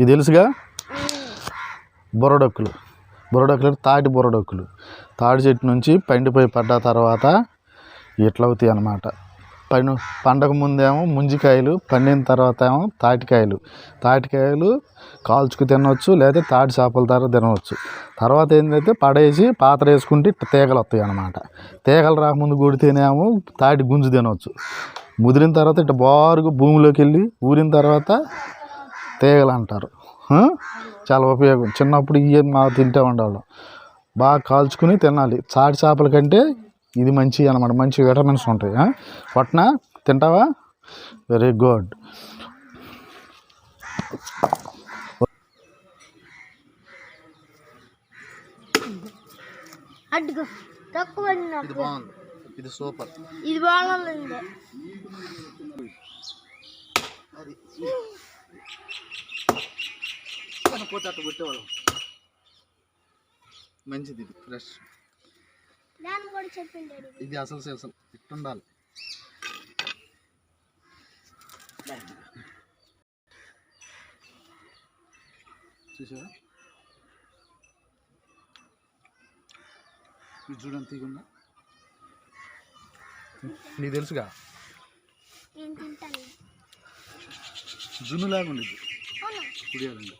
ఇది తెలుసుగా? బొరడొక్కులు. బొరడొక్కులు అంటే తాటి బొరడొక్కులు. తాటి చెట్టు నుంచి పండిపోయి పడ్డ తర్వాత ఇట్లా అవుతాయి అన్నమాట. పైన పండగ ముందేమో ముంజికాయలు పండిన తర్వాత ఏమో తాటికాయలు. తాటికాయలు కాల్చుకు తినవచ్చు లేదా తాటి చేపల తర్వాత తినవచ్చు. తర్వాత ఏంటంటే పడేసి పాత్ర వేసుకుంటే తీగలు వస్తాయి అన్నమాట. తీగలు రాకముందు కొడితేనేమో తాటి గుంజు తినవచ్చు. ముదిరిన తర్వాత ఇట్లా బారుగా భూమిలోకి వెళ్ళి ఊరిన తర్వాత తీగలు అంటారు? చాలా ఉపయోగం. చిన్నప్పుడు ఇవి మా తింటూ ఉండేవాళ్ళం. బాగా కాల్చుకుని తినాలి. చాటి చేపల కంటే ఇది మంచి అనమాట మంచి విటమిన్స్ ఉంటాయి? పట్న తింటావా? Very good. అడ్డుకో తక్కువ ఇది బాగుంది. బాగాలండి పోతే అట్లా కొట్టేవాళ్ళం. మంచిది ఇది ఫ్రెష్ ఇది. అసలు అసలు ఇట్టుండాలి. చూసావా ఇది చూడండి తీగుందా నీకు తెలుసుగా? నేను తింటాను. జున్ను లాగా ఉండేది కుడియాలండి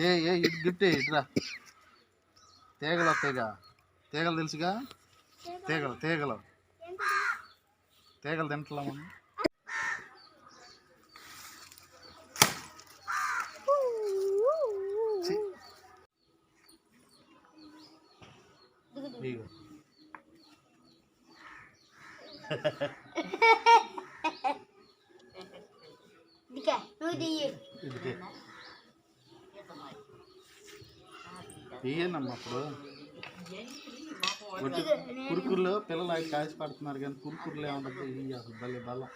ఏ ఏ గిఫ్ట్ ఇట్రా తీగలు వస్తాయిగా. తీగలు తెలుసుగా? తీగలు తీగలు. తీగలు తింటలా మనం ఛీ. ఇదిగో. ఇదికే నువ్వు దియ్యి ఇదిగే ఇయ్యనమ్మా అప్పుడు వచ్చి కురుకురులో పిల్లలు అవి కాసి పడుతున్నారు కానీ కురుకురులు ఏమంటుంది ఇయ్యి అసలు భలే బలం